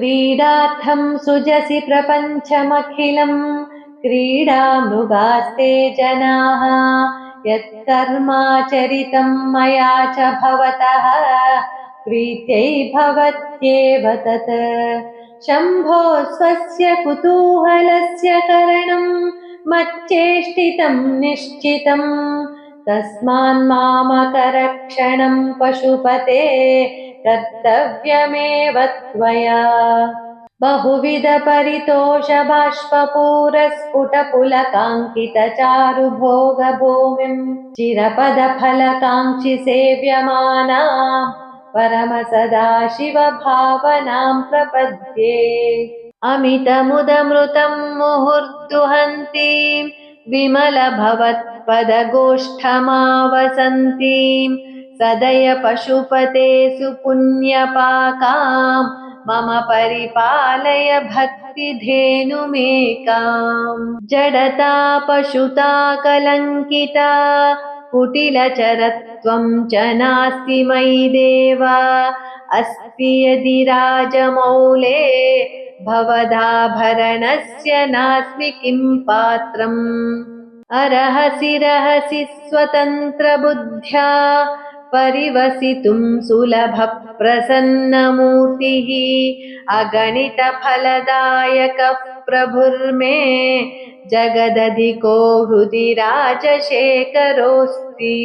क्रीडार्थं सुजसि प्रपञ्चमखिलम् क्रीडामृगास्ते जनाः यत्कर्माचरितं मया च भवतः प्रीत्यै भवत्येव तत्। शम्भो स्वस्य कुतूहलस्य करणम् मच्चेष्टितं निश्चितम् तस्मान्मामकरक्षणम् पशुपते कर्तव्यमेव त्वया। बहुविधपरितोषबाष्पपूरस्फुटपुलकाङ्कितचारुभोगभूमिम् चिरपदफलकाङ्क्षि सेव्यमाना परमसदाशिवभावनाम् प्रपद्ये। अमितमुदमृतम् मुहुर्दुहन्तीम् विमलभवत्पदगोष्ठमावसन्तीम् सदय पशुपते सुपुण्यपाकाम् मम परिपालय भक्तिधेनुमेकाम् जडता पशुता कलङ्किता कुटिलचरत्वं च नास्ति मयि देव अस्ति यदि राजमौले भवदाभरणस्य नास्मि किं पात्रम्? अर्हसि रहसि स्वतन्त्रबुद्ध्या परिवसितुं सुलभप्रसन्नमूर्तिः अगणितफलदायकः प्रभुर्मे जगदधिको हृदि राजशेखरोऽस्ति।